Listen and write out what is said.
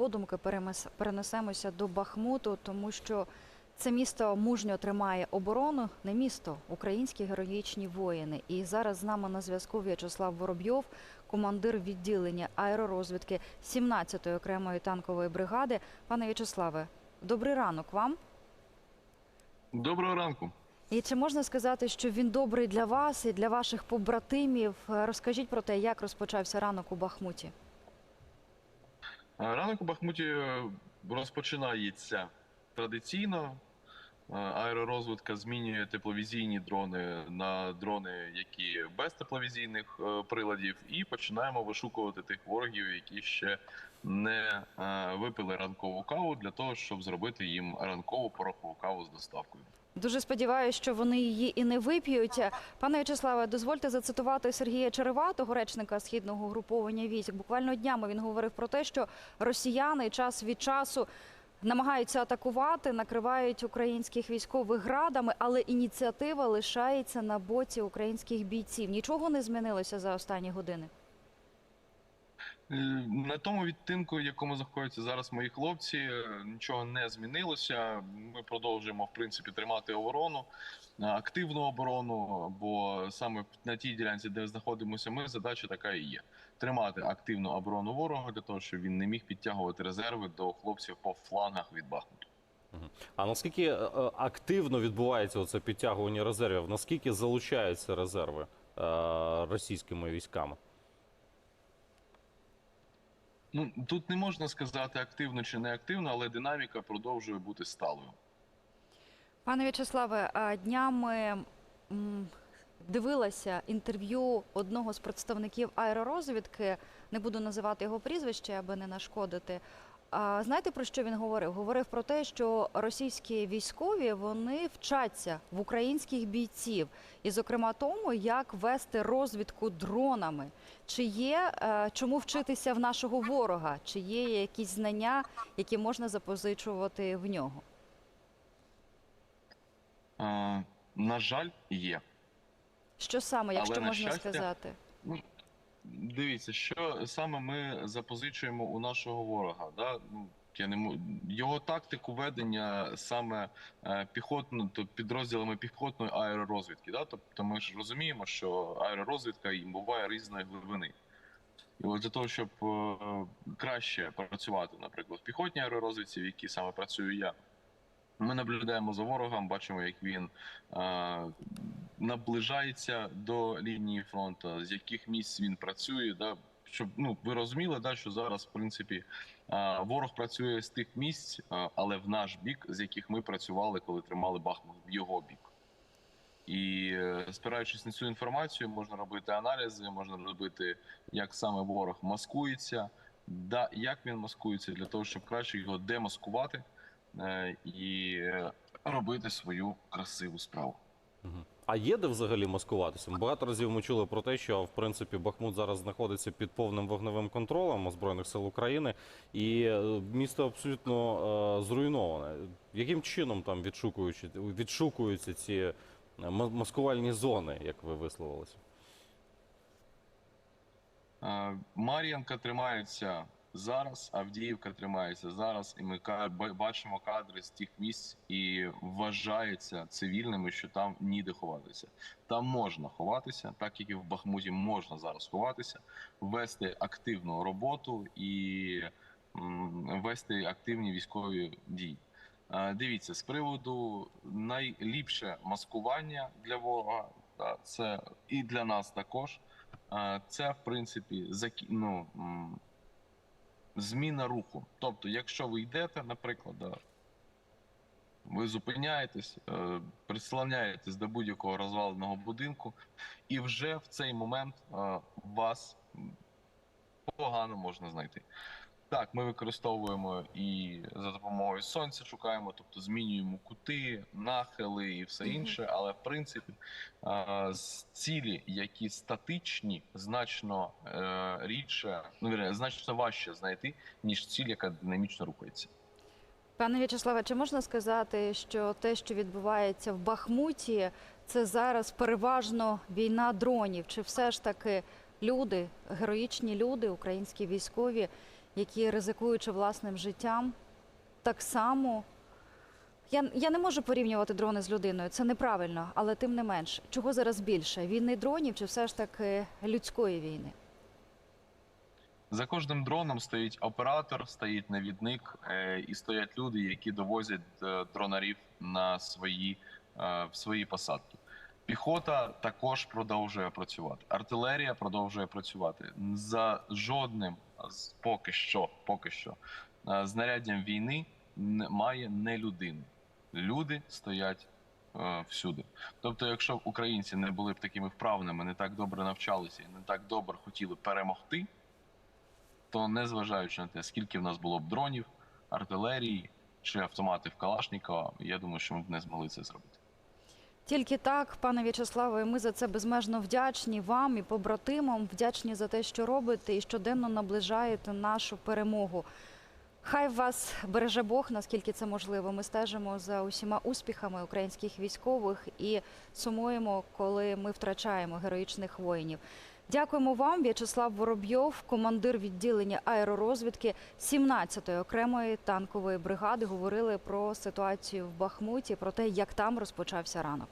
подумки перенесемося до Бахмуту, тому що це місто мужньо тримає оборону, не місто, українські героїчні воїни. І зараз з нами на зв'язку В'ячеслав Воробйов, командир відділення аеророзвідки 17-ї окремої танкової бригади. Пане В'ячеславе, добрий ранок вам. Доброго ранку. І чи можна сказати, що він добрий для вас і для ваших побратимів? Розкажіть про те, як розпочався ранок у Бахмуті. Ранок у Бахмуті е, розпочинається традиційно. Е, Аеророзвідка змінює тепловізійні дрони на дрони, які без тепловізійних е, приладів, і починаємо вишукувати тих ворогів, які ще не випили ранкову каву для того, щоб зробити їм ранкову порохову каву з доставкою. Дуже сподіваюся, що вони її і не вип'ють. Пане В'ячеславе, дозвольте зацитувати Сергія Череватого, речника східного груповання військ. Буквально днями він говорив про те, що росіяни час від часу намагаються атакувати, накривають українських військових градами, але ініціатива лишається на боці українських бійців. Нічого не змінилося за останні години. Е, На тому відтинку, в якому знаходяться зараз мої хлопці, е, нічого не змінилося. Ми продовжуємо в принципі тримати оборону, е, активну оборону. Бо саме на тій ділянці, де знаходимося, ми задача така і є: тримати активну оборону ворога для того, щоб він не міг підтягувати резерви до хлопців по флангах від Бахмуту. А наскільки активно відбувається оце підтягування резервів? Наскільки залучаються резерви російськими військами? Ну тут не можна сказати активно чи не активно, але динаміка продовжує бути сталою. Пане В'ячеславе, днями дивилася інтерв'ю одного з представників аеророзвідки. Не буду називати його прізвище, аби не нашкодити. А знаєте про що він говорив? Говорив про те, що російські військові вони вчаться в українських бійців, і, зокрема, тому, як вести розвідку дронами. Чи є е, чому вчитися в нашого ворога? Чи є якісь знання, які можна запозичувати в нього? Е, на жаль, є. Що саме, якщо Але, можна щастя, сказати? Дивіться, що саме ми запозичуємо у нашого ворога. Да? Ну, я не мо- його тактику ведення саме е, піхотно, то підрозділами піхотної аеророзвідки. Да? Тобто ми ж розуміємо, що аеророзвідка і буває різної глибини. І от для того, щоб е, краще працювати, наприклад, в піхотній аеророзвідці, в якій саме працюю я, ми наблюдаємо за ворогом, бачимо, як він е, наближається до лінії фронту, з яких місць він працює. Да, щоб ну ви розуміли, да, що зараз, в принципі, е, ворог працює з тих місць, е, але в наш бік, з яких ми працювали, коли тримали Бахмут, в його бік. І е, спираючись на цю інформацію, можна робити аналізи, можна робити, як саме ворог маскується, да, як він маскується, для того, щоб краще його демаскувати і е, робити свою красиву справу. А є де взагалі маскуватися? Багато разів ми чули про те, що в принципі Бахмут зараз знаходиться під повним вогневим контролем збройних сил України, і е, місто абсолютно е, зруйноване. Яким чином там відшукуються ці е, маскувальні зони, як ви висловилися? Е, Мар'янка тримається зараз, Авдіївка тримається зараз, і ми бачимо кадри з тих місць і вважається цивільними, що там ніде ховатися. Там можна ховатися, так як і в Бахмуті можна зараз ховатися, вести активну роботу і вести активні військові дії. Дивіться, з приводу найліпше маскування для ворога, це і для нас також. Це, в принципі, закі... ну, зміна руху. Тобто, якщо ви йдете, наприклад, ви зупиняєтесь, е, прислоняєтесь до будь-якого розваленого будинку, і вже в цей момент е, вас погано можна знайти. Так, ми використовуємо і за допомогою сонця шукаємо, тобто змінюємо кути, нахили і все інше. Але в принципі з цілі, які статичні, значно е, рідше, ну вірніше, значно важче знайти, ніж ціль, яка динамічно рухається. Пане В'ячеславе, чи можна сказати, що те, що відбувається в Бахмуті, це зараз переважно війна дронів? Чи все ж таки люди, героїчні люди, українські військові, які ризикуючи власним життям, так само. Я, я не можу порівнювати дрони з людиною, це неправильно, але тим не менш, чого зараз більше? Війни дронів чи все ж таки людської війни? За кожним дроном стоїть оператор, стоїть навідник е, і стоять люди, які довозять е, дронарів на свої, е, в свої посадки. Піхота також продовжує працювати. Артилерія продовжує працювати. За жодним поки що, поки що е, знаряддям війни немає не людини. Люди стоять е, всюди. Тобто, якщо б українці не були б такими вправними, не так добре навчалися і не так добре хотіли перемогти, то незважаючи на те, скільки в нас було б дронів, артилерії чи автоматів Калашникова, я думаю, що ми б не змогли це зробити. Тільки так, пане В'ячеславе, ми за це безмежно вдячні вам і побратимам, вдячні за те, що робите і щоденно наближаєте нашу перемогу. Хай вас береже Бог, наскільки це можливо. Ми стежимо за усіма успіхами українських військових і сумуємо, коли ми втрачаємо героїчних воїнів. Дякуємо вам, В'ячеслав Воробйов, командир відділення аеророзвідки 17-ї окремої танкової бригади. Говорили про ситуацію в Бахмуті, про те, як там розпочався ранок.